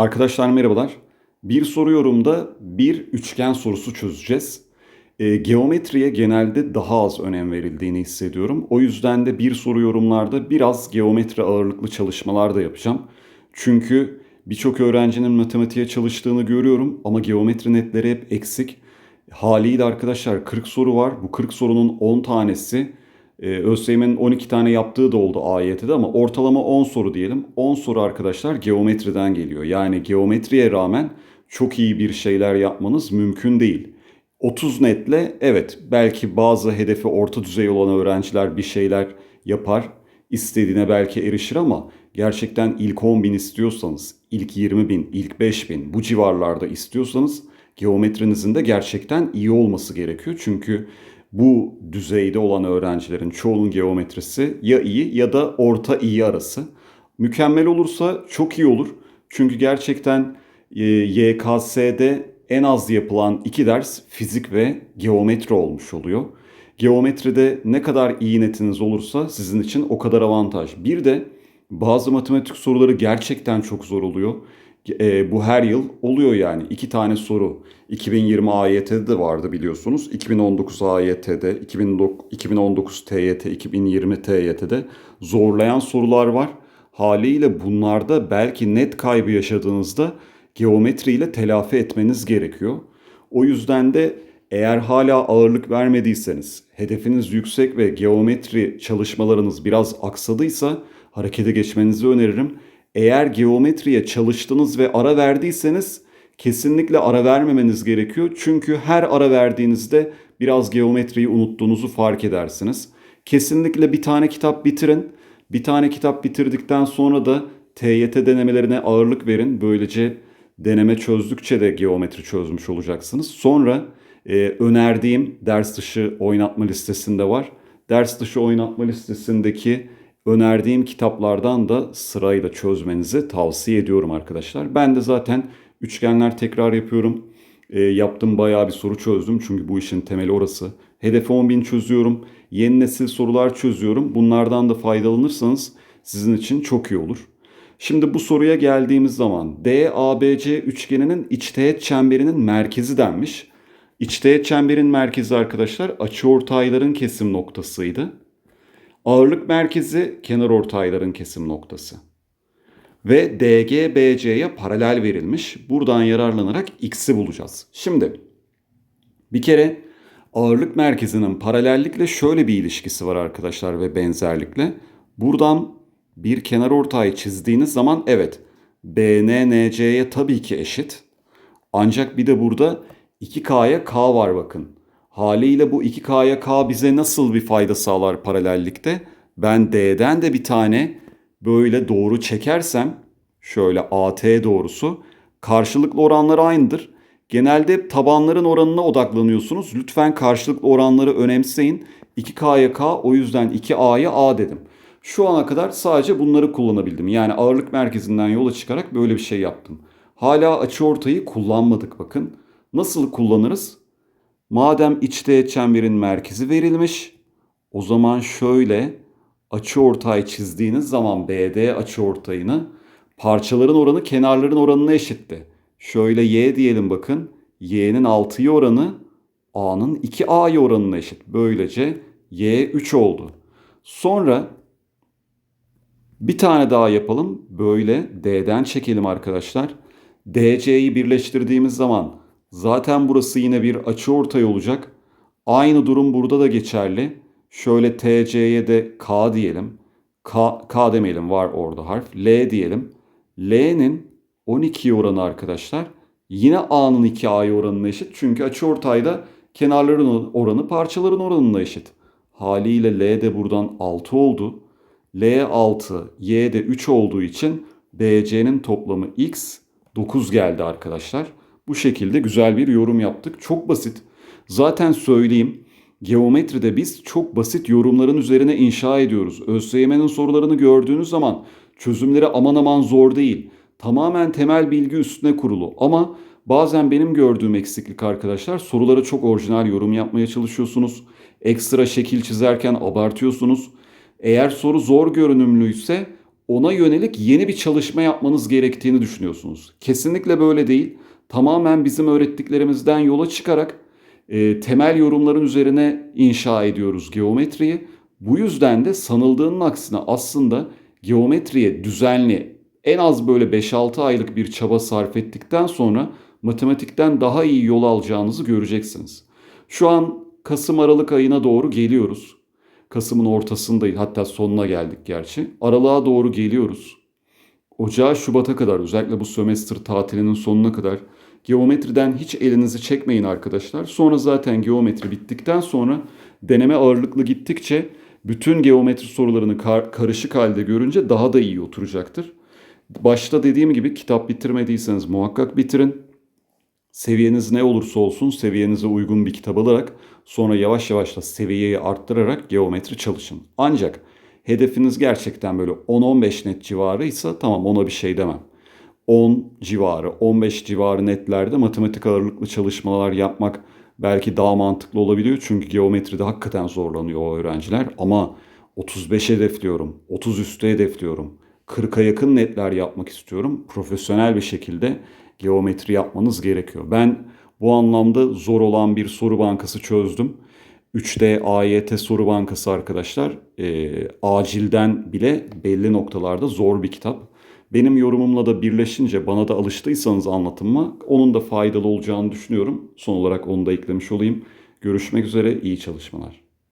Arkadaşlar merhabalar. Bir soru yorumda bir üçgen sorusu çözeceğiz. E, geometriye genelde daha az önem verildiğini hissediyorum. O yüzden de bir soru yorumlarda biraz geometri ağırlıklı çalışmalar da yapacağım. Çünkü birçok öğrencinin matematiğe çalıştığını görüyorum ama geometri netleri hep eksik. Haliyle arkadaşlar 40 soru var. Bu 40 sorunun 10 tanesi ee, ÖSYM'in 12 tane yaptığı da oldu AYT'de ama ortalama 10 soru diyelim. 10 soru arkadaşlar geometriden geliyor. Yani geometriye rağmen çok iyi bir şeyler yapmanız mümkün değil. 30 netle evet belki bazı hedefi orta düzey olan öğrenciler bir şeyler yapar. istediğine belki erişir ama gerçekten ilk 10 bin istiyorsanız, ilk 20 bin, ilk 5 bin bu civarlarda istiyorsanız geometrinizin de gerçekten iyi olması gerekiyor. Çünkü bu düzeyde olan öğrencilerin çoğunun geometrisi ya iyi ya da orta iyi arası. Mükemmel olursa çok iyi olur. Çünkü gerçekten e, YKS'de en az yapılan iki ders fizik ve geometri olmuş oluyor. Geometride ne kadar iyi netiniz olursa sizin için o kadar avantaj. Bir de bazı matematik soruları gerçekten çok zor oluyor. E, bu her yıl oluyor yani. iki tane soru. 2020 AYT'de de vardı biliyorsunuz. 2019 AYT'de, 2019 TYT, 2020 TYT'de zorlayan sorular var. Haliyle bunlarda belki net kaybı yaşadığınızda geometriyle telafi etmeniz gerekiyor. O yüzden de eğer hala ağırlık vermediyseniz, hedefiniz yüksek ve geometri çalışmalarınız biraz aksadıysa harekete geçmenizi öneririm. Eğer geometriye çalıştınız ve ara verdiyseniz kesinlikle ara vermemeniz gerekiyor. Çünkü her ara verdiğinizde biraz geometriyi unuttuğunuzu fark edersiniz. Kesinlikle bir tane kitap bitirin. Bir tane kitap bitirdikten sonra da TYT denemelerine ağırlık verin. Böylece deneme çözdükçe de geometri çözmüş olacaksınız. Sonra e, önerdiğim ders dışı oynatma listesinde var. Ders dışı oynatma listesindeki önerdiğim kitaplardan da sırayla çözmenizi tavsiye ediyorum arkadaşlar. Ben de zaten üçgenler tekrar yapıyorum. E, yaptım bayağı bir soru çözdüm çünkü bu işin temeli orası. Hedefi 10.000 çözüyorum. Yeni nesil sorular çözüyorum. Bunlardan da faydalanırsanız sizin için çok iyi olur. Şimdi bu soruya geldiğimiz zaman DABC üçgeninin içteğet çemberinin merkezi denmiş. İçteğet çemberin merkezi arkadaşlar açıortayların kesim noktasıydı. Ağırlık merkezi kenar ortayların kesim noktası. Ve DG BC'ye paralel verilmiş. Buradan yararlanarak x'i bulacağız. Şimdi bir kere ağırlık merkezinin paralellikle şöyle bir ilişkisi var arkadaşlar ve benzerlikle. Buradan bir kenar ortay çizdiğiniz zaman evet BN NC'ye tabii ki eşit. Ancak bir de burada 2K'ya K var bakın. Haliyle bu 2K'ya K bize nasıl bir fayda sağlar paralellikte? Ben D'den de bir tane böyle doğru çekersem şöyle AT doğrusu karşılıklı oranları aynıdır. Genelde tabanların oranına odaklanıyorsunuz. Lütfen karşılıklı oranları önemseyin. 2K'ya K o yüzden 2A'ya A dedim. Şu ana kadar sadece bunları kullanabildim. Yani ağırlık merkezinden yola çıkarak böyle bir şey yaptım. Hala açıortayı kullanmadık bakın. Nasıl kullanırız? Madem içte çemberin merkezi verilmiş, o zaman şöyle açıortay çizdiğiniz zaman BD açıortayını parçaların oranı kenarların oranına eşitti. Şöyle y diyelim bakın. y'nin 6'yı oranı a'nın 2a'yı oranına eşit. Böylece y 3 oldu. Sonra bir tane daha yapalım. Böyle D'den çekelim arkadaşlar. DC'yi birleştirdiğimiz zaman zaten burası yine bir açı ortay olacak. Aynı durum burada da geçerli. Şöyle TC'ye de K diyelim. K, K demeyelim var orada harf. L diyelim. L'nin 12 oranı arkadaşlar. Yine A'nın 2A'ya oranına eşit. Çünkü açı ortayda kenarların oranı parçaların oranına eşit. Haliyle L de buradan 6 oldu. L 6, Y de 3 olduğu için BC'nin toplamı X 9 geldi arkadaşlar. Bu şekilde güzel bir yorum yaptık. Çok basit. Zaten söyleyeyim. Geometride biz çok basit yorumların üzerine inşa ediyoruz. ÖSYM'nin sorularını gördüğünüz zaman çözümleri aman aman zor değil. Tamamen temel bilgi üstüne kurulu. Ama bazen benim gördüğüm eksiklik arkadaşlar sorulara çok orijinal yorum yapmaya çalışıyorsunuz. Ekstra şekil çizerken abartıyorsunuz. Eğer soru zor görünümlüyse ona yönelik yeni bir çalışma yapmanız gerektiğini düşünüyorsunuz. Kesinlikle böyle değil. Tamamen bizim öğrettiklerimizden yola çıkarak e, temel yorumların üzerine inşa ediyoruz geometriyi. Bu yüzden de sanıldığının aksine aslında geometriye düzenli en az böyle 5-6 aylık bir çaba sarf ettikten sonra matematikten daha iyi yol alacağınızı göreceksiniz. Şu an Kasım-Aralık ayına doğru geliyoruz. Kasım'ın ortasındayız hatta sonuna geldik gerçi. Aralığa doğru geliyoruz. Ocağa Şubat'a kadar özellikle bu sömestr tatilinin sonuna kadar geometriden hiç elinizi çekmeyin arkadaşlar. Sonra zaten geometri bittikten sonra deneme ağırlıklı gittikçe bütün geometri sorularını kar- karışık halde görünce daha da iyi oturacaktır. Başta dediğim gibi kitap bitirmediyseniz muhakkak bitirin. Seviyeniz ne olursa olsun seviyenize uygun bir kitap alarak sonra yavaş yavaş da seviyeyi arttırarak geometri çalışın. Ancak hedefiniz gerçekten böyle 10-15 net civarıysa tamam ona bir şey demem. 10 civarı, 15 civarı netlerde matematik ağırlıklı çalışmalar yapmak belki daha mantıklı olabiliyor. Çünkü geometride hakikaten zorlanıyor o öğrenciler. Ama 35 hedefliyorum, 30 üstü hedefliyorum. 40'a yakın netler yapmak istiyorum. Profesyonel bir şekilde geometri yapmanız gerekiyor. Ben bu anlamda zor olan bir soru bankası çözdüm. 3D AYT soru bankası arkadaşlar e, acilden bile belli noktalarda zor bir kitap. Benim yorumumla da birleşince bana da alıştıysanız anlatıma onun da faydalı olacağını düşünüyorum. Son olarak onu da eklemiş olayım. Görüşmek üzere iyi çalışmalar.